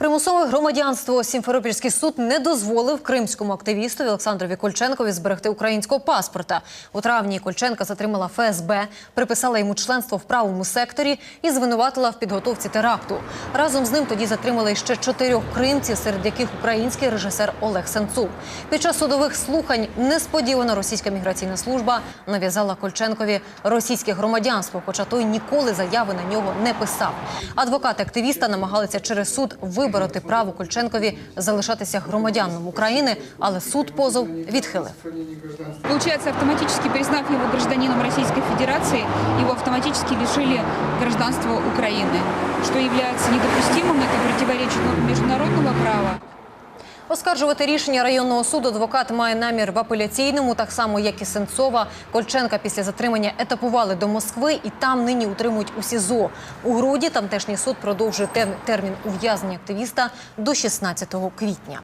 Примусове громадянство Сімферопільський суд не дозволив кримському активістові Олександрові Кольченкові зберегти українського паспорта. У травні Кольченка затримала ФСБ, приписала йому членство в правому секторі і звинуватила в підготовці теракту. Разом з ним тоді затримали ще чотирьох кримців, серед яких український режисер Олег Сенцов. Під час судових слухань несподівано російська міграційна служба нав'язала Кольченкові російське громадянство, хоча той ніколи заяви на нього не писав. Адвокати активіста намагалися через суд вибороти право Кольченкові залишатися громадянином України, але суд позов відхилив. Получается, автоматически признав его гражданином Российской Федерации, его автоматически лишили гражданства Украины, что является недопустимым, это противоречит нормам международного права. Оскаржувати рішення районного суду адвокат має намір в апеляційному, так само як і Сенцова. Кольченка після затримання етапували до Москви і там нині утримують у СІЗО. У груді тамтешній суд продовжує термін ув'язнення активіста до 16 квітня.